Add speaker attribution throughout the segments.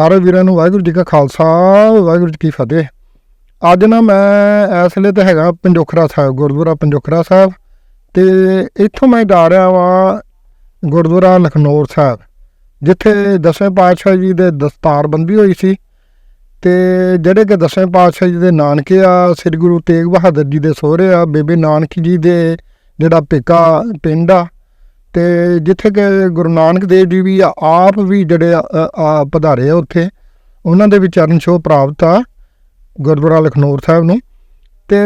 Speaker 1: ਸਾਰੇ ਵੀਰਾਂ ਨੂੰ ਵਾਹਿਗੁਰੂ ਜੀ ਕਾ ਖਾਲਸਾ, ਵਾਹਿਗੁਰੂ ਜੀ ਕੀ ਫਤਿਹ। ਅੱਜ ਨਾ ਮੈਂ ਇਸ ਵੇਲੇ ਤੇ ਹੈਗਾ ਪੰਜੋਖਰਾ ਸਾਹਿਬ, ਗੁਰਦੁਆਰਾ ਪੰਜੋਖਰਾ ਸਾਹਿਬ ਤੇ ਇੱਥੋਂ ਮੈਂ ਜਾ ਰਿਹਾ ਵਾਂ ਗੁਰਦੁਆਰਾ ਲਖਨੌਰ ਸਾਹਿਬ, ਜਿੱਥੇ ਦਸਵੇਂ ਪਾਤਸ਼ਾਹ ਜੀ ਦੇ ਦਸਤਾਰਬੰਦੀ ਹੋਈ ਸੀ ਤੇ ਜਿਹੜੇ ਕਿ ਦਸਵੇਂ ਪਾਤਸ਼ਾਹ ਜੀ ਦੇ ਨਾਨਕੇ ਆ, ਸ੍ਰੀ ਗੁਰੂ ਤੇਗ ਬਹਾਦਰ ਜੀ ਦੇ ਸਹੁਰੇ ਆ, ਬੇਬੇ ਨਾਨਕ ਜੀ ਦੇ ਜਿਹੜਾ ਪੇਕਾ ਪਿੰਡ ਆ ਤੇ ਜਿੱਥੇ ਕਿ ਗੁਰੂ ਨਾਨਕ ਦੇਵ ਜੀ ਵੀ ਆਪ ਵੀ ਜਿਹੜੇ ਪਧਾਰੇ ਆ ਉੱਥੇ ਉਹਨਾਂ ਦੇ ਵੀ ਚਰਨ ਛੋਹ ਪ੍ਰਾਪਤ ਆ ਗੁਰਦੁਆਰਾ ਲਖਨੌਰ ਸਾਹਿਬ ਨੂੰ। ਤੇ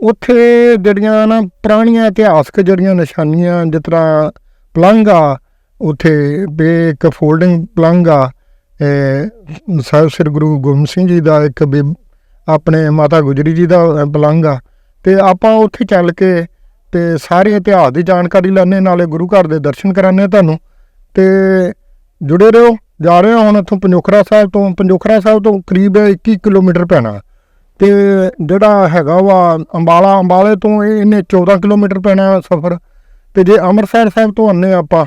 Speaker 1: ਉੱਥੇ ਜਿਹੜੀਆਂ ਨਾ ਪੁਰਾਣੀਆਂ ਇਤਿਹਾਸਕ ਜਿਹੜੀਆਂ ਨਿਸ਼ਾਨੀਆਂ ਜਿਸ ਤਰ੍ਹਾਂ ਪਲੰਘ ਆ ਉੱਥੇ ਬੇ ਇੱਕ ਫੋਲਡਿੰਗ ਪਲੰਘ ਆ ਸਾਹਿਬ ਸ੍ਰੀ ਗੁਰੂ ਗੋਬਿੰਦ ਸਿੰਘ ਜੀ ਦਾ ਇੱਕ ਬੇ ਆਪਣੇ ਮਾਤਾ ਗੁਜਰੀ ਜੀ ਦਾ ਅ, ਪਲੰਘ ਆ। ਤੇ ਆਪਾਂ ਉੱਥੇ ਚੱਲ ਕੇ ਤੇ ਸਾਰੇ ਇਤਿਹਾਸ ਦੀ ਜਾਣਕਾਰੀ ਲੈਣੇ ਨਾਲੇ ਗੁਰੂ ਘਰ ਦੇ ਦਰਸ਼ਨ ਕਰਾਣੇ ਤੁਹਾਨੂੰ। ਤੇ ਜੁੜੇ ਰਹੋ, ਜਾ ਰਹੇ ਹਾਂ ਹੁਣ ਇੱਥੋਂ ਪੰਜੋਖਰਾ ਸਾਹਿਬ ਤੋਂ, ਪੰਜੋਖਰਾ ਸਾਹਿਬ ਤੋਂ ਕਰੀਬ 21 ਕਿਲੋਮੀਟਰ ਪੈਣਾ। ਤੇ ਜਿਹੜਾ ਹੈਗਾ ਵਾ ਅੰਬਾਲਾ, ਅੰਬਾਲੇ ਤੋਂ ਇਹ ਇਹਨੇ 14 ਕਿਲੋਮੀਟਰ ਪੈਣਾ ਸਫ਼ਰ। ਤੇ ਜੇ ਅੰਮ੍ਰਿਤਸਰ ਸਾਹਿਬ ਤੋਂ ਆਨੇ ਆਪਾਂ,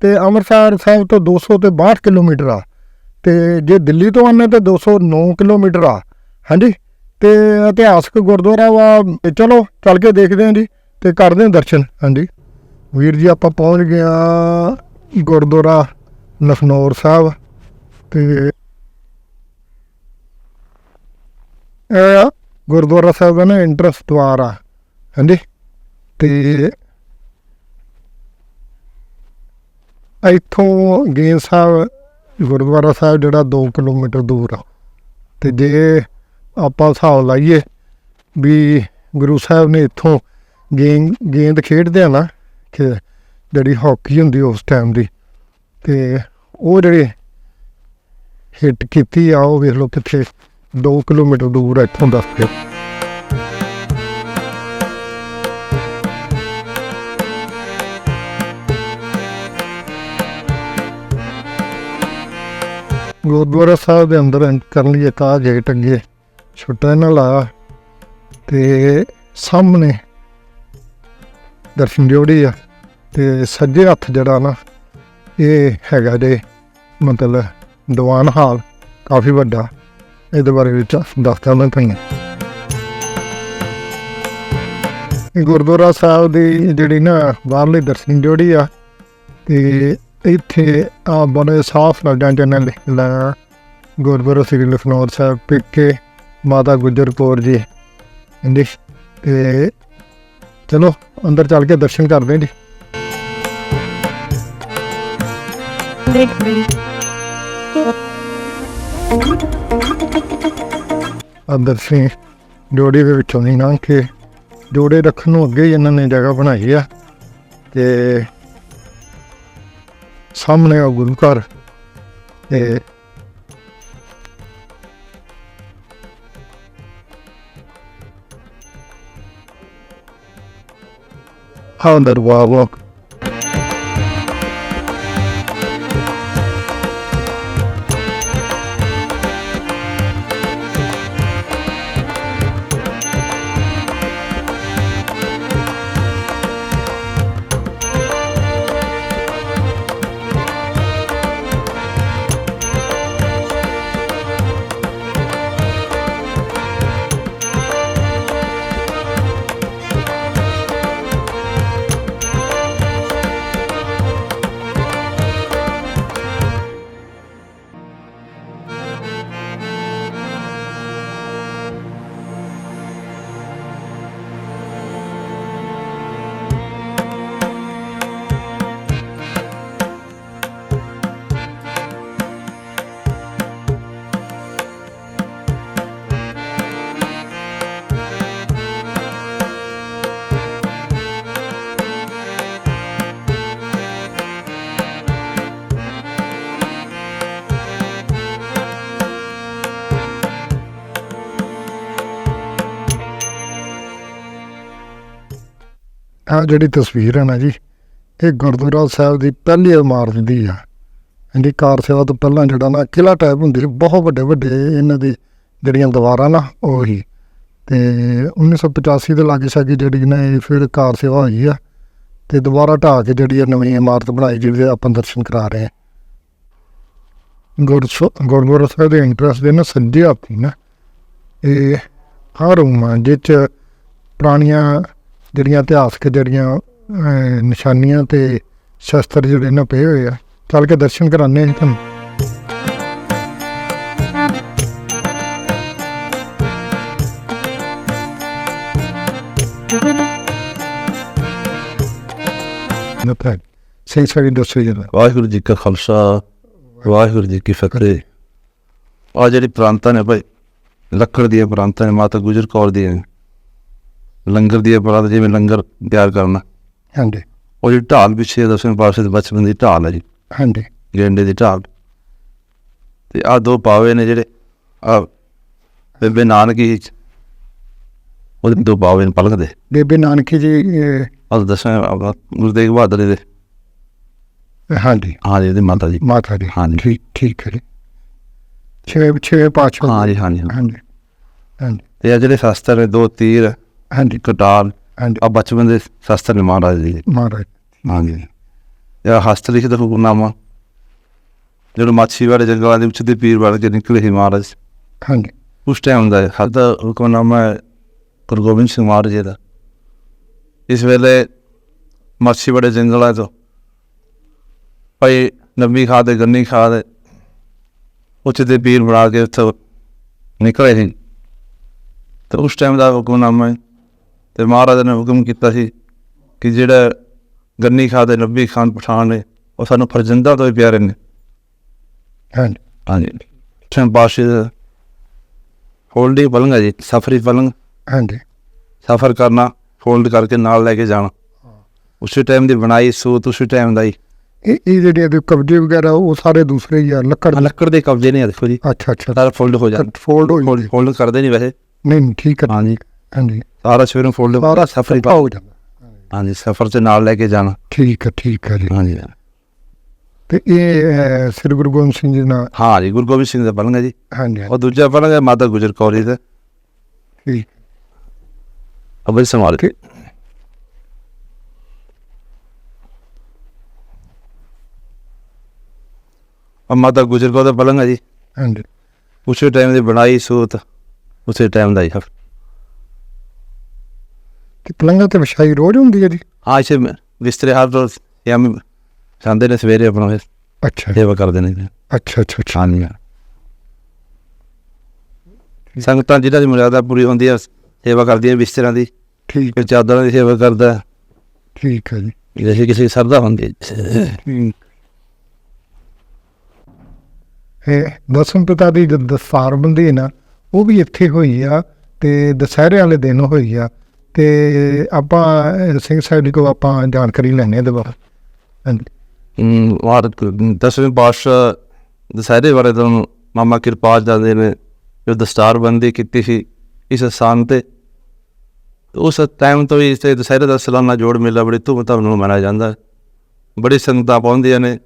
Speaker 1: ਤੇ ਅੰਮ੍ਰਿਤਸਰ ਸਾਹਿਬ ਤੋਂ 200 ਤੇ 62 ਕਿਲੋਮੀਟਰ ਆ। ਤੇ ਜੇ ਦਿੱਲੀ ਤੋਂ ਆਨੇ ਤੇ 209 ਕਿਲੋਮੀਟਰ ਆ। ਹਾਂਜੀ, ਤੇ ਇਤਿਹਾਸਕ ਗੁਰਦੁਆਰਾ ਵਾ ਚਲੋ, ਚੱਲ ਕੇ ਦੇਖਦੇ ਹਾਂ ਜੀ। ਤੇ ਕਰਦੇ ਹਾਂ ਦਰਸ਼ਨ, ਹਾਂਜੀ। ਵੀਰ ਜੀ, ਆਪਾਂ ਪਹੁੰਚ ਗਏ ਆ ਗੁਰਦੁਆਰਾ ਲਖਨੌਰ ਸਾਹਿਬ ਤੇ ਇਹ ਗੁਰਦੁਆਰਾ ਸਾਹਿਬ ਦਾ ਨਾ ਇੰਟਰਸ ਦੁਆਰ ਆ, ਹਾਂਜੀ। ਤੇ ਇੱਥੋਂ ਗੇਨ ਸਾਹਿਬ, ਗੁਰਦੁਆਰਾ ਸਾਹਿਬ ਜਿਹੜਾ 2 ਕਿਲੋਮੀਟਰ ਦੂਰ ਆ। ਤੇ ਜੇ ਆਪਾਂ ਹਿਸਾਬ ਲਾਈਏ ਵੀ ਗੁਰੂ ਸਾਹਿਬ ਨੇ ਇੱਥੋਂ ਗੇਂਦ ਗੇਂਦ ਖੇਡਦੇ ਆ ਨਾ, ਕਿ ਜਿਹੜੀ ਹਾਕੀ ਹੁੰਦੀ ਉਸ ਟਾਈਮ ਦੀ, ਤੇ ਉਹ ਜਿਹੜੇ ਹਿੱਟ ਕੀਤੀ ਆ, ਉਹ ਵੇਖ ਲਓ ਕਿੱਥੇ 2 ਕਿਲੋਮੀਟਰ ਦੂਰ ਆ ਇੱਥੋਂ ਦੱਸ ਕੇ ਗੁਰਦੁਆਰਾ ਸਾਹਿਬ ਦੇ ਅੰਦਰ ਕਰਨ ਲਈ ਇੱਕ ਆ ਗੇਟ ਅੱਗੇ ਛੋਟਾ ਇਹਨਾਂ ਲਾਇਆ ਤੇ ਸਾਹਮਣੇ ਦਰਸ਼ਨ ਡਿਓੜੀ ਆ। ਤੇ ਸੱਜੇ ਹੱਥ ਜਿਹੜਾ ਨਾ, ਇਹ ਹੈਗਾ ਜੇ ਮਤਲਬ ਦੀਵਾਨ ਹਾਲ, ਕਾਫੀ ਵੱਡਾ। ਇਹਦੇ ਬਾਰੇ ਵਿੱਚ ਦੱਸਦਾ ਮੈਂ ਤੁਹਾਨੂੰ ਇਹ ਗੁਰਦੁਆਰਾ ਸਾਹਿਬ ਦੀ ਜਿਹੜੀ ਨਾ ਬਾਹਰਲੀ ਦਰਸ਼ਨ ਡਿਓੜੀ ਆ। ਤੇ ਇੱਥੇ ਆ ਬੜੇ ਸਾਫ਼ ਲੱਗਦਾ ਜਨਰਲ ਲਿਖਦਾ ਗੁਰਦੁਆਰਾ ਸ੍ਰੀ ਲਖਨੌਰ ਸਾਹਿਬ ਪਿੱਕੇ, ਮਾਤਾ ਗੁਜਰ ਕੌਰ ਜੀ। ਇੰਦੀ ਤੇ ਚਲੋ, ਅੰਦਰ ਚੱਲ ਕੇ ਦਰਸ਼ਨ ਕਰਦੇ ਹਾਂ ਜੀ ਅੰਦਰ ਸੇ। ਜੋੜੇ ਦੇ ਵਿੱਚੋਂ ਨਹੀਂ ਲੰਘ ਕੇ, ਜੋੜੇ ਰੱਖਣ ਨੂੰ ਅੱਗੇ ਹੀ ਇਹਨਾਂ ਨੇ ਜਗ੍ਹਾ ਬਣਾਈ ਆ। ਤੇ ਸਾਹਮਣੇ ਆ ਗੁਰੂ ਘਰ। ਤੇ ਹਾਂ ਦਰਬਾਰ ਲੋਕ ਆ ਜਿਹੜੀ ਤਸਵੀਰ ਹੈ ਨਾ ਜੀ, ਇਹ ਗੁਰਦੁਆਰਾ ਸਾਹਿਬ ਦੀ ਪਹਿਲੀ ਇਮਾਰਤ ਦੀ ਆ। ਇਹਦੀ ਕਾਰ ਸੇਵਾ ਤੋਂ ਪਹਿਲਾਂ ਜਿਹੜਾ ਨਾ ਕਿਲਾ ਟਾਈਪ ਹੁੰਦੀ ਸੀ, ਬਹੁਤ ਵੱਡੇ ਵੱਡੇ ਇਹਨਾਂ ਦੀ ਜਿਹੜੀਆਂ ਦੀਵਾਰਾਂ ਨਾ, ਉਹ। ਹੀ ਤੇ 1985 ਦੇ ਲਾਗੇ ਸਾਗੇ ਜਿਹੜੀ ਨਾ ਇਹ ਫਿਰ ਕਾਰ ਸੇਵਾ ਹੋਈ ਆ, ਤੇ ਦੁਬਾਰਾ ਢਾਹ ਕੇ ਜਿਹੜੀ ਇਹ ਨਵੀਂ ਇਮਾਰਤ ਬਣਾਈ, ਜਿਹਦੇ ਆਪਾਂ ਦਰਸ਼ਨ ਕਰਾ ਰਹੇ ਹਾਂ। ਗੁਰਸੋ ਗੁਰਦੁਆਰਾ ਸਾਹਿਬ ਦੇ ਇੰਟਰਸਟ ਦੇ ਨਾ ਸੱਜੇ ਆਪਣੀ ਨਾ, ਇਹ ਹਰ ਰੂਮ ਆ, ਜਿਹ 'ਚ ਪੁਰਾਣੀਆਂ ਜਿਹੜੀਆਂ ਇਤਿਹਾਸਕ ਜਿਹੜੀਆਂ ਨਿਸ਼ਾਨੀਆਂ ਤੇ ਸ਼ਸਤਰ ਜਿਹੜੇ ਇਹਨਾਂ ਪਏ ਹੋਏ ਆ, ਚੱਲ ਕੇ ਦਰਸ਼ਨ ਕਰਾਣੇ ਆ ਜੀ ਤੁਹਾਨੂੰ। ਨਾ ਤਾਂ ਸਿੰਘ ਸਾਹਿਬ ਜੀ ਦੱਸੋ ਜਰਾ।
Speaker 2: ਵਾਹਿਗੁਰੂ ਜੀ ਕਾ ਖਾਲਸਾ, ਵਾਹਿਗੁਰੂ ਜੀ ਕੀ ਫਤਿਹ। ਆ ਜਿਹੜੀ ਪ੍ਰਾਂਤਾਂ ਨੇ ਭਾਈ, ਲੱਕੜ ਦੀਆਂ ਪ੍ਰਾਂਤਾਂ ਨੇ, ਮਾਤਾ ਗੁਜਰ ਕੌਰ ਦੀਆਂ ਲੰਗਰ ਦੀਆਂ ਪ੍ਰਾਂਤ ਜਿਵੇਂ ਲੰਗਰ ਤਿਆਰ ਕਰਨਾ।
Speaker 1: ਹਾਂਜੀ।
Speaker 2: ਉਹ ਜਿਹੜੀ ਢਾਲ ਪਿੱਛੇ ਦਸਵੇਂ ਪਾਸੇ ਦੇ ਬਚਪਨ ਦੀ ਢਾਲ ਹੈ ਜੀ।
Speaker 1: ਹਾਂਜੀ।
Speaker 2: ਗੇਂਡੇ ਦੀ ਢਾਲ। ਤੇ ਆ ਦੋ ਪਾਵੇ ਨੇ ਜਿਹੜੇ ਆ ਬੇਬੇ ਨਾਨਕੀ ਉਹਦੇ ਦੋ ਪਾਵੇ ਨੇ ਪਲਕ ਦੇ
Speaker 1: ਬੇਬੇ ਨਾਨਕੀ ਜੀ
Speaker 2: ਆ ਦਸਵੇਂ ਆਪਣਾ ਗੁਰੂ ਤੇਗ ਬਹਾਦਰ ਦੇ।
Speaker 1: ਹਾਂਜੀ।
Speaker 2: ਹਾਂ ਜੀ ਇਹਦੇ ਮਾਤਾ ਜੀ।
Speaker 1: ਮਾਤਾ ਜੀ।
Speaker 2: ਹਾਂਜੀ।
Speaker 1: ਠੀਕ ਠੀਕ ਹੈ ਜੀ। ਛੇ ਛੇ ਪਾਛੋ
Speaker 2: ਹਾਂ ਜੀ ਹਾਂ ਜੀ। ਹਾਂ।
Speaker 1: ਹਾਂਜੀ। ਹਾਂਜੀ।
Speaker 2: ਤੇ ਆ ਜਿਹੜੇ ਸ਼ਸਤਰ ਨੇ ਦੋ ਤੀਰ
Speaker 1: ਹਾਂਜੀ
Speaker 2: ਕਟਾਰ
Speaker 1: ਹਾਂਜੀ
Speaker 2: ਆ ਬਚਪਨ ਦੇ ਸ਼ਸਤਰ ਨੇ ਮਹਾਰਾਜ ਜੀ।
Speaker 1: ਮਹਾਰਾਜ
Speaker 2: ਹਾਂਜੀ ਇਹ ਹਸਤ ਲਿਖਿਤ ਹੁਕਮਨਾਮਾ ਜਦੋਂ ਮਾਛੀ ਵਾਲੇ ਜੰਗਲਾਂ ਦੇ ਵਿੱਚ ਦੇ ਪੀਰ ਬਣ ਕੇ ਨਿਕਲੇ ਸੀ ਮਹਾਰਾਜ
Speaker 1: ਹਾਂਜੀ
Speaker 2: ਉਸ ਟਾਈਮ ਦਾ ਹੱਦ ਹੁਕਮਨਾਮਾ ਹੈ ਗੁਰੂ ਗੋਬਿੰਦ ਸਿੰਘ ਮਹਾਰਾਜ ਜੀ ਦਾ ਇਸ ਵੇਲੇ ਮਾਛੀ ਵਾਲੇ ਜੰਗਲਾਂ ਤੋਂ ਭਾਈ ਖਾਂ ਦੇ ਗੰਨੀ ਖਾਂ ਦੇ ਉੱਚ ਦੇ ਪੀਰ ਬਣਾ ਕੇ ਉੱਥੋਂ ਨਿਕਲੇ ਸੀ ਤੇ ਉਸ ਟਾਈਮ ਦਾ ਹੁਕਮਨਾਮਾ ਹੈ ਤੇ ਮਹਾਰਾਜ ਨੇ ਹੁਕਮ ਕੀਤਾ ਸੀ ਕਿ ਜਿਹੜਾ ਗੰਨੀ ਖਾਂ ਦੇ ਨਬੀ ਖਾਨ ਪਠਾਨ ਨੇ ਉਹ ਸਾਨੂੰ ਫਰਜ਼ੰਦਾ ਤੋਂ ਵੀ ਪਿਆਰੇ ਨੇ।
Speaker 1: ਹਾਂਜੀ।
Speaker 2: ਹਾਂਜੀ। ਛੇ ਪਾਸ਼ੇ ਹੋਲਡਿੰਗ ਪਲੰਗ ਹੈ ਜੀ ਸਫਰੀ ਪਲੰਗ
Speaker 1: ਹਾਂਜੀ।
Speaker 2: ਸਫਰ ਕਰਨਾ ਫੋਲਡ ਕਰਕੇ ਨਾਲ ਲੈ ਕੇ ਜਾਣਾ। ਉਸੇ ਟਾਈਮ ਦੀ ਬਣਾਈ ਸੂਤ ਉਸੇ ਟਾਈਮ ਦਾ ਹੀ।
Speaker 1: ਇਹ ਇਹ ਜਿਹੜੇ ਇਹਦੇ ਕਬਜੇ ਵਗੈਰਾ ਉਹ ਸਾਰੇ ਦੂਸਰੇ ਹੀ ਆ ਲੱਕੜ
Speaker 2: ਲੱਕੜ ਦੇ ਕਬਜ਼ੇ ਨੇ ਦੇਖੋ ਜੀ।
Speaker 1: ਅੱਛਾ ਅੱਛਾ।
Speaker 2: ਸਾਰਾ ਫੋਲਡ ਹੋ ਜਾਂਦਾ।
Speaker 1: ਫੋਲਡ ਹੋ ਜਾਂਦੀ।
Speaker 2: ਫੋਲਡ ਕਰਦੇ ਨਹੀਂ ਵੈਸੇ।
Speaker 1: ਨਹੀਂ ਨਹੀਂ, ਠੀਕ ਹੈ।
Speaker 2: ਹਾਂਜੀ।
Speaker 1: ਹਾਂਜੀ।
Speaker 2: ਸਾਰਾ ਸਵੇਰੋਂ ਫੋਲਡ
Speaker 1: ਸਾਰਾ
Speaker 2: ਸਫਰੀ
Speaker 1: ਹੋ ਜਾਂਦਾ
Speaker 2: ਹਾਂਜੀ ਸਫਰ ਚ ਨਾਲ ਲੈ ਕੇ ਜਾਣਾ।
Speaker 1: ਠੀਕ ਹੈ ਠੀਕ ਹੈ ਜੀ।
Speaker 2: ਹਾਂਜੀ
Speaker 1: ਤੇ ਇਹ ਸ੍ਰੀ ਗੁਰੂ ਗੋਬਿੰਦ ਸਿੰਘ ਜੀ ਨਾਲ
Speaker 2: ਹਾਂ ਜੀ ਗੁਰੂ ਗੋਬਿੰਦ ਸਿੰਘ ਦਾ ਪਲੰਗ ਹੈ ਜੀ।
Speaker 1: ਹਾਂਜੀ
Speaker 2: ਉਹ ਦੂਜਾ ਪਲੰਗ ਹੈ ਮਾਤਾ ਗੁਜਰ ਕੌਰ ਜੀ ਦਾ।
Speaker 1: ਠੀਕ।
Speaker 2: ਅਬਲ ਸੰਭਾਲ ਕੇ। ਮਾਤਾ ਗੁਜਰ ਕੌਰ ਦਾ ਪਲੰਗ ਹੈ ਜੀ।
Speaker 1: ਹਾਂਜੀ।
Speaker 2: ਉਸੇ ਟਾਈਮ ਦੀ ਬਣਾਈ ਸੂਤ ਉਸੇ ਟਾਈਮ ਦਾ ਹੀ ਹੈ
Speaker 1: ਤੇ ਪਲੰਘਾਂ ਤੇ ਵਿਛਾਈ ਰੋਜ਼ ਹੁੰਦੀ ਹੈ ਜੀ?
Speaker 2: ਹਾਂ ਇਸੇ ਬਿਸਤਰੇ ਹਰ ਰੋਜ਼ ਯਾਮ ਜਾਂਦੇ ਨੇ ਸਵੇਰੇ ਆਪਣਾ ਫਿਰ।
Speaker 1: ਅੱਛਾ।
Speaker 2: ਸੇਵਾ ਕਰਦੇ ਨੇ।
Speaker 1: ਅੱਛਾ ਅੱਛਾ ਅੱਛਾ।
Speaker 2: ਹਾਂਜੀ ਸੰਗਤਾਂ ਜਿਹਨਾਂ ਦੀ ਮਰਿਆਦਾ ਪੂਰੀ ਹੁੰਦੀ ਹੈ ਸੇਵਾ ਕਰਦੀਆਂ ਬਿਸਤਰਿਆਂ ਦੀ
Speaker 1: ਠੀਕ।
Speaker 2: ਫਿਰ ਚਾਦਰਾਂ ਦੀ ਸੇਵਾ ਕਰਦਾ।
Speaker 1: ਠੀਕ ਹੈ ਜੀ।
Speaker 2: ਜੈਸੇ ਕਿਸੇ ਸਰਦਾ ਹੁੰਦੀ ਹੈ।
Speaker 1: ਇਹ ਦਸਮ ਪਿਤਾ ਦੀ ਜਦ ਦਸਤਾਰ ਬੰਦੀ ਨਾ ਉਹ ਵੀ ਇੱਥੇ ਹੋਈ ਆ ਤੇ ਦਸਹਿਰੇ ਵਾਲੇ ਦਿਨ ਹੋਈ ਆ। ਤੇ ਆਪਾਂ ਸਿੰਘ ਸਾਹਿਬ ਜੀ ਕੋਲ ਆਪਾਂ ਜਾਣਕਾਰੀ ਲੈਣੇ ਦੇ ਬਾਰੇ।
Speaker 2: ਵਾਰ ਦਸਵੇਂ ਪਾਤਸ਼ਾਹ ਦਸਹਿਰੇ ਬਾਰੇ ਤਾਂ ਮਾਮਾ ਕਿਰਪਾਲ ਜਾਂਦੇ ਨੇ ਜੋ ਦਸਤਾਰਬੰਦੀ ਕੀਤੀ ਸੀ ਇਸ ਸਥਾਨ ਤੇ ਉਸ ਟਾਈਮ ਤੋਂ ਹੀ ਇਸ ਤੇ ਦਸਹਿਰੇ ਦਾ ਸਾਲਾਨਾ ਜੋੜ ਮੇਲਾ ਬੜੀ ਧੂਮਧਾਮ ਨਾਲ ਮਨਾਇਆ ਜਾਂਦਾ ਹੈ। ਬੜੀ ਸੰਗਤਾਂ ਪਹੁੰਚਦੀਆਂ ਨੇ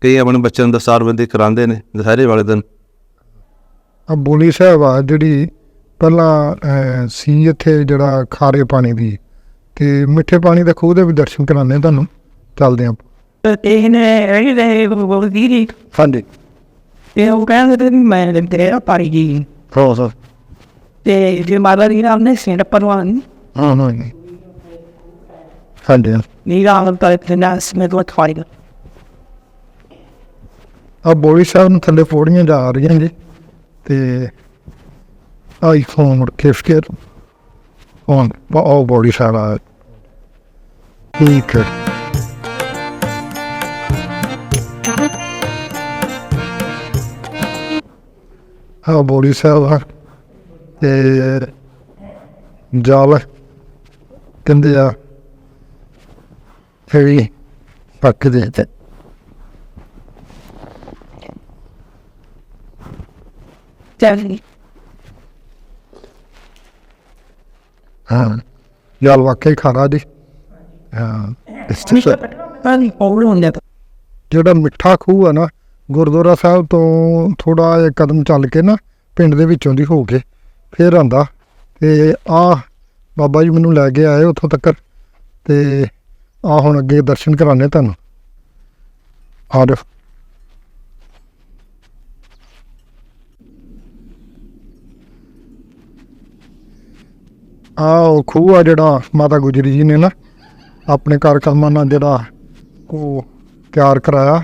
Speaker 2: ਕਈ ਆਪਣੇ ਬੱਚਿਆਂ ਨੂੰ ਦਸਤਾਰਬੰਦੀ ਕਰਾਉਂਦੇ ਨੇ ਦਸਹਿਰੇ ਵਾਲੇ ਦਿਨ।
Speaker 1: ਆ ਬੋਲੀ ਸਾਹਿਬ ਆ ਜਿਹੜੀ ਪਹਿਲਾਂ ਸੀ ਇੱਥੇ ਜਿਹੜਾ ਖਾਰੇ ਪਾਣੀ ਦੀ ਤੇ ਮਿੱਠੇ ਪਾਣੀ ਦੇ ਖੂਹ ਦੇ ਵੀ ਦਰਸ਼ਨ ਕਰਾਣੇ ਤੁਹਾਨੂੰ ਚੱਲਦੇ ਆਂ
Speaker 3: ਇਹਨੇ ਇਹ ਦੇ ਬੋਲਦੀ
Speaker 1: ਹਾਂਜੀ।
Speaker 3: ਤੇ ਉਹ ਕਹਿੰਦੇ ਤੇ ਮੈਂ ਦੇ ਤੇਰਾ ਪਾਰੀ ਜੀ
Speaker 1: ਹੋ ਸਰ?
Speaker 3: ਤੇ ਜੇ ਮਾਲਾ ਦੀ ਨਾਮ ਨੇ ਸੈਂਡ ਪਰਵਾਨ
Speaker 1: ਹਾਂ ਹਾਂ ਹਾਂਜੀ
Speaker 3: ਨੀਰਾ ਆਮ ਤਾਂ ਤੇ ਨਾ ਸਮੇਂ ਤੋਂ ਥਵਾਈ
Speaker 1: ਆ ਬੋਲੀ ਸਾਹਿਬ ਨੂੰ ਥੱਲੇ ਪੌੜੀਆਂ ਜਾ ਰਹੀਆਂ ਜੀ ਤੇ ਆਈਫੋਨ ਮੁੜ ਕੇ ਫਿਰ ਫੋਨ ਉਹ ਬੋਲੀ ਸਾਹਿਬ ਆ ਠੀਕ ਹੈ ਆ ਸਾਹਿਬ ਆ ਤੇ ਜਾਲ ਕਹਿੰਦੇ ਆ ਫੇਰੀ ਪੱਕ ਦੇ ਤੇ
Speaker 3: ਤੇ
Speaker 1: ਜਾਲ ਵਾਕਈ ਖਾਰਾ ਦੀ ਜਿਹੜਾ ਮਿੱਠਾ ਖੂਹ ਆ ਨਾ ਗੁਰਦੁਆਰਾ ਸਾਹਿਬ ਤੋਂ ਥੋੜਾ ਜਿਹਾ ਕਦਮ ਚੱਲ ਕੇ ਨਾ ਪਿੰਡ ਦੇ ਵਿੱਚੋਂ ਦੀ ਹੋ ਕੇ ਫੇਰ ਆਂਦਾ ਤੇ ਆ ਬਾਬਾ ਜੀ ਮੈਨੂੰ ਲੈ ਕੇ ਆਏ ਉੱਥੋਂ ਤੱਕ ਤੇ ਆ ਹੁਣ ਅੱਗੇ ਦਰਸ਼ਨ ਕਰਾਣੇ ਤੁਹਾਨੂੰ। ਆ ਆ ਉਹ ਖੂਹ ਆ ਜਿਹੜਾ ਮਾਤਾ ਗੁਜਰੀ ਜੀ ਨੇ ਨਾ ਆਪਣੇ ਘਰ ਕਰਮਾਂ ਨਾਲ ਜਿਹੜਾ ਉਹ ਤਿਆਰ ਕਰਾਇਆ।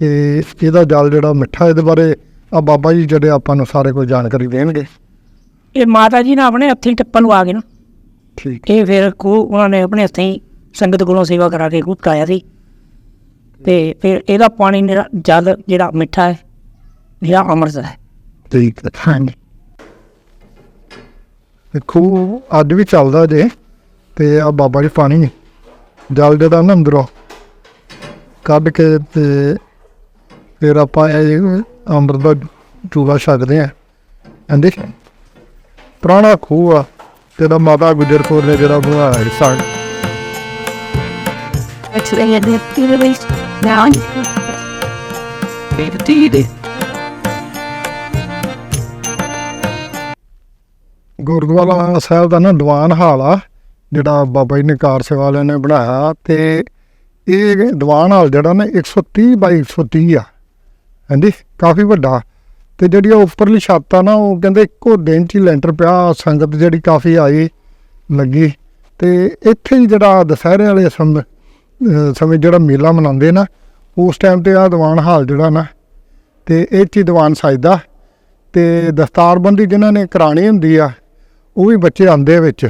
Speaker 1: ਤੇ ਇਹਦਾ ਜਲ ਜਿਹੜਾ ਮਿੱਠਾ ਇਹਦੇ ਬਾਰੇ ਆ ਬਾਬਾ ਜੀ ਜਿਹੜੇ ਆਪਾਂ ਨੂੰ ਸਾਰੇ ਕੋਈ ਜਾਣਕਾਰੀ ਦੇਣਗੇ।
Speaker 3: ਇਹ ਮਾਤਾ ਜੀ ਨੇ ਆਪਣੇ ਹੱਥੀਂ ਟੱਪਣ ਨੂੰ ਆ ਗਏ ਨਾ।
Speaker 1: ਠੀਕ।
Speaker 3: ਇਹ ਫਿਰ ਖੂਹ ਉਹਨਾਂ ਨੇ ਆਪਣੇ ਹੱਥੀਂ ਸੰਗਤ ਕੋਲੋਂ ਸੇਵਾ ਕਰਾ ਕੇ ਖੂਹ ਕਾਇਆ ਸੀ। ਤੇ ਫਿਰ ਇਹਦਾ ਪਾਣੀ ਜਿਹੜਾ ਜਲ ਜਿਹੜਾ ਮਿੱਠਾ ਹੈ ਜਿਹੜਾ ਅੰਮ੍ਰਿਤ ਹੈ।
Speaker 1: ਠੀਕ
Speaker 3: ਹਾਂਜੀ।
Speaker 1: ਤੇ ਖੂਹ ਅੱਜ ਵੀ ਚੱਲਦਾ ਜੇ ਤੇ ਆ ਬਾਬਾ ਜੀ ਪਾਣੀ ਜਲ ਜਿਹੜਾ ਨਾ ਅੰਦਰੋਂ ਕੱਢ ਕੇ ਤੇ ਫਿਰ ਆਪਾਂ ਇਹ ਅੰਮ੍ਰਿਤ ਦਾ ਚੂਲਾ ਛਕਦੇ ਆ ਕਹਿੰਦੇ ਪੁਰਾਣਾ ਖੂਹ ਆ ਜਿਹੜਾ ਮਾਤਾ ਗੁਜਰ ਕੌਰ ਨੇ ਜਿਹੜਾ ਬਣਾਇਆ ਸੀ ਸਾਂ
Speaker 3: Actually, I did feel it now. Baby, do you
Speaker 1: Gurdwara ਸਾਹਿਬ ਦਾ ਨਾ ਦੀਵਾਨ ਹਾਲ ਆ, ਜਿਹੜਾ ਬਾਬਾ ਜੀ ਨੇ ਕਾਰ ਸੇਵਾ ਵਾਲਿਆਂ ਨੇ ਬਣਾਇਆ ਤੇ ਇਹ ਦੀਵਾਨ ਹਾਲ ਜਿਹੜਾ ਨਾ 130 ਬਾਈ 130 ਆ, ਹਾਂਜੀ, ਕਾਫੀ ਵੱਡਾ। ਤੇ ਜਿਹੜੀ ਉਹ ਉੱਪਰਲੀ ਛੱਤ ਆ ਨਾ, ਉਹ ਕਹਿੰਦੇ ਇੱਕੋ ਦਿਨ ਚ ਹੀ ਲੈਂਟਰ ਪਿਆ, ਸੰਗਤ ਜਿਹੜੀ ਕਾਫੀ ਆਈ, ਲੱਗੀ। ਤੇ ਇੱਥੇ ਹੀ ਜਿਹੜਾ ਦੁਸਹਿਰੇ ਵਾਲੇ ਸਮੇਂ ਸਮੇਂ ਜਿਹੜਾ ਮੇਲਾ ਮਨਾਉਂਦੇ ਨਾ, ਉਸ ਟਾਈਮ ਤੇ ਆ ਦੀਵਾਨ ਹਾਲ ਜਿਹੜਾ ਨਾ, ਤੇ ਇਹ 'ਚ ਹੀ ਦੀਵਾਨ ਸਜਦਾ। ਤੇ ਦਸਤਾਰਬੰਦੀ ਜਿਨ੍ਹਾਂ ਨੇ ਕਰਾਣੀ ਹੁੰਦੀ ਆ ਉਹ ਵੀ ਬੱਚੇ ਆਂਦੇ ਵਿੱਚ,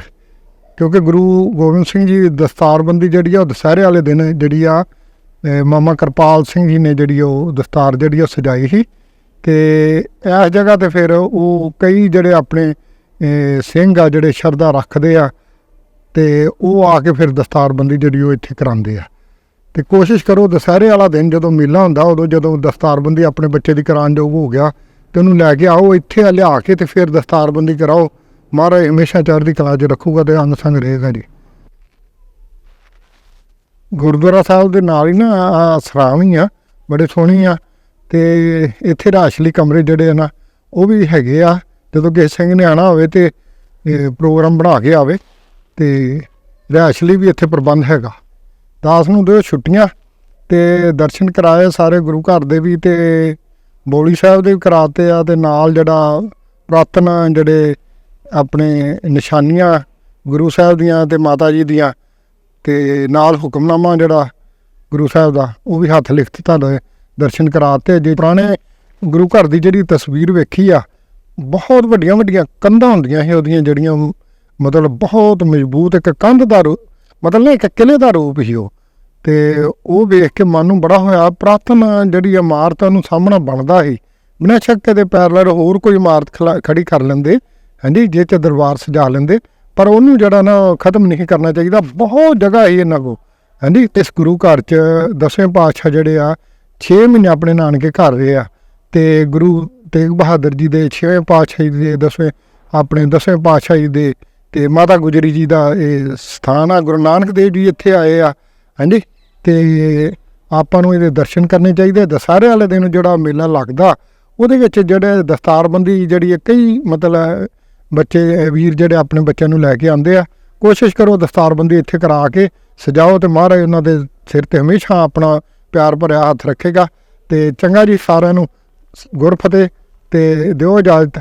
Speaker 1: ਕਿਉਂਕਿ ਗੁਰੂ ਗੋਬਿੰਦ ਸਿੰਘ ਜੀ ਦਸਤਾਰਬੰਦੀ ਜਿਹੜੀ ਆ, ਉਹ ਦੁਸਹਿਰੇ ਵਾਲੇ ਦਿਨ ਜਿਹੜੀ ਆ ਮਾਮਾ ਕਿਰਪਾਲ ਸਿੰਘ ਜੀ ਨੇ ਜਿਹੜੀ ਉਹ ਦਸਤਾਰ ਜਿਹੜੀ ਆ ਸਜਾਈ ਸੀ। ਤੇ ਇਸ ਜਗ੍ਹਾ ਤੇ ਫਿਰ ਉਹ ਕਈ ਜਿਹੜੇ ਆਪਣੇ ਸਿੰਘ ਆ, ਜਿਹੜੇ ਸ਼ਰਧਾ ਰੱਖਦੇ ਆ, ਤੇ ਉਹ ਆ ਕੇ ਫਿਰ ਦਸਤਾਰਬੰਦੀ ਜਿਹੜੀ ਉਹ ਇੱਥੇ ਕਰਾਉਂਦੇ ਆ। ਤੇ ਕੋਸ਼ਿਸ਼ ਕਰੋ ਦੁਸਹਿਰੇ ਵਾਲਾ ਦਿਨ ਜਦੋਂ ਮੇਲਾ ਹੁੰਦਾ, ਉਦੋਂ ਜਦੋਂ ਦਸਤਾਰਬੰਦੀ ਆਪਣੇ ਬੱਚੇ ਦੀ ਕਰਾਉਣ ਯੋਗ ਹੋ ਗਿਆ, ਤੇ ਉਹਨੂੰ ਲੈ ਕੇ ਆਓ, ਇੱਥੇ ਲਿਆ ਕੇ ਤੇ ਫਿਰ ਦਸਤਾਰਬੰਦੀ ਕਰਾਓ। ਮਹਾਰਾਜ ਹਮੇਸ਼ਾ ਚੜ੍ਹਦੀ ਕਲਾ 'ਚ ਰੱਖੂਗਾ ਤੇ ਅੰਗ ਸੰਗ ਰਹੇਗਾ ਜੀ। ਗੁਰਦੁਆਰਾ ਸਾਹਿਬ ਦੇ ਨਾਲ ਹੀ ਨਾ ਆਹ ਹੀ ਆ, ਬੜੇ ਸੋਹਣੀ ਆ। ਤੇ ਇੱਥੇ ਰਾਸ਼ ਲਈ ਕਮਰੇ ਜਿਹੜੇ ਆ ਨਾ, ਉਹ ਵੀ ਹੈਗੇ ਆ। ਜਦੋਂ ਕਿਸੇ ਸਿੰਘ ਨੇ ਆਣਾ ਹੋਵੇ ਤੇ ਪ੍ਰੋਗਰਾਮ ਬਣਾ ਕੇ ਆਵੇ, ਤੇ ਰਿਹਾਇਸ਼ ਲਈ ਵੀ ਇੱਥੇ ਪ੍ਰਬੰਧ ਹੈਗਾ। ਦਾਸ ਨੂੰ ਦਿਓ ਛੁੱਟੀਆਂ, ਤੇ ਦਰਸ਼ਨ ਕਰਾਏ ਸਾਰੇ ਗੁਰੂ ਘਰ ਦੇ ਵੀ ਤੇ ਬੋਲੀ ਸਾਹਿਬ ਦੇ ਵੀ ਕਰਾਤੇ ਆ, ਤੇ ਨਾਲ ਜਿਹੜਾ ਪ੍ਰਾਤਨ ਜਿਹੜੇ ਆਪਣੇ ਨਿਸ਼ਾਨੀਆਂ ਗੁਰੂ ਸਾਹਿਬ ਦੀਆਂ ਤੇ ਮਾਤਾ ਜੀ ਦੀਆਂ ਤੇ ਨਾਲ ਹੁਕਮਨਾਮਾ ਜਿਹੜਾ ਗੁਰੂ ਸਾਹਿਬ ਦਾ ਉਹ ਵੀ ਹੱਥ ਲਿਖਤ ਤੁਹਾਡੇ ਦਰਸ਼ਨ ਕਰਾਤੇ ਜੇ ਪੁਰਾਣੇ ਗੁਰੂ ਘਰ ਦੀ ਜਿਹੜੀ ਤਸਵੀਰ ਵੇਖੀ ਆ ਬਹੁਤ ਵੱਡੀਆਂ ਵੱਡੀਆਂ ਕੰਧਾਂ ਹੁੰਦੀਆਂ ਸੀ ਉਹਦੀਆਂ ਜਿਹੜੀਆਂ ਮਤਲਬ ਬਹੁਤ ਮਜ਼ਬੂਤ ਇੱਕ ਕੰਧ ਦਾ ਰੂਪ ਮਤਲਬ ਨਾ ਇੱਕ ਕਿਲੇ ਦਾ ਰੂਪ ਸੀ ਉਹ। ਤੇ ਉਹ ਵੇਖ ਕੇ ਮਨ ਨੂੰ ਬੜਾ ਹੋਇਆ ਪ੍ਰਾਤਨ ਜਿਹੜੀ ਇਮਾਰਤ ਆ, ਉਹਨੂੰ ਸਾਹਮਣਾ ਬਣਦਾ ਸੀ। ਬਿਨਾਂ ਸ਼ੱਕ ਦੇ ਪੈਰਲਰ ਹੋਰ ਕੋਈ ਇਮਾਰਤ ਖਲਾ- ਖੜੀ ਕਰ ਲੈਂਦੇ। ਹਾਂਜੀ, ਜੇ ਚ ਦਰਬਾਰ ਸਜਾ ਲੈਂਦੇ, ਪਰ ਉਹਨੂੰ ਜਿਹੜਾ ਨਾ ਖਤਮ ਨਹੀਂ ਕਰਨਾ ਚਾਹੀਦਾ, ਬਹੁਤ ਜਗ੍ਹਾ ਹੈ ਇਹਨਾਂ ਕੋ ਹਾਂਜੀ, ਤੇ ਇਸ ਗੁਰੂ ਘਰ ਚ ਦਸਵੇਂ ਪਾਤਸ਼ਾਹ ਜਿਹੜੇ ਆ 6 ਮਹੀਨੇ ਆਪਣੇ ਨਾਨਕੇ ਘਰ ਰਹੇ ਆ। ਤੇ ਗੁਰੂ ਤੇਗ ਬਹਾਦਰ ਜੀ ਦੇ 6ਵੇਂ ਪਾਤਸ਼ਾਹ ਜੀ ਦੇ ਦਸਵੇਂ, ਆਪਣੇ ਦਸਵੇਂ ਪਾਤਸ਼ਾਹ ਜੀ ਦੇ, ਤੇ ਮਾਤਾ ਗੁਜਰੀ ਜੀ ਦਾ ਇਹ ਸਥਾਨ ਆ, ਗੁਰੂ ਨਾਨਕ ਦੇਵ ਜੀ ਇੱਥੇ ਆਏ ਆ। ਹਾਂਜੀ, ਤੇ ਆਪਾਂ ਨੂੰ ਇਹਦੇ ਦਰਸ਼ਨ ਕਰਨੇ ਚਾਹੀਦੇ ਦਸਹਿਰੇ ਵਾਲੇ ਦਿਨ ਜਿਹੜਾ ਮੇਲਾ ਲੱਗਦਾ, ਉਹਦੇ ਵਿੱਚ ਜਿਹੜੇ ਦਸਤਾਰਬੰਦੀ ਜਿਹੜੀ ਹੈ, ਕਈ ਮਤਲਬ ਬੱਚੇ ਵੀਰ ਜਿਹੜੇ ਆਪਣੇ ਬੱਚਿਆਂ ਨੂੰ ਲੈ ਕੇ ਆਉਂਦੇ ਆ, ਕੋਸ਼ਿਸ਼ ਕਰੋ ਦਸਤਾਰਬੰਦੀ ਇੱਥੇ ਕਰਾ ਕੇ ਸਜਾਓ ਤੇ ਮਹਾਰਾਜ ਉਹਨਾਂ ਦੇ ਸਿਰ ਤੇ ਹਮੇਸ਼ਾ ਆਪਣਾ ਪਿਆਰ ਭਰਿਆ ਹੱਥ ਰੱਖੇਗਾ ਤੇ ਚੰਗਾ ਜੀ ਸਾਰਿਆਂ ਨੂੰ ਸ- ਗੁਰਫਤਿਹ ਤੇ ਦਿਓ ਇਜਾਜ਼ਤ।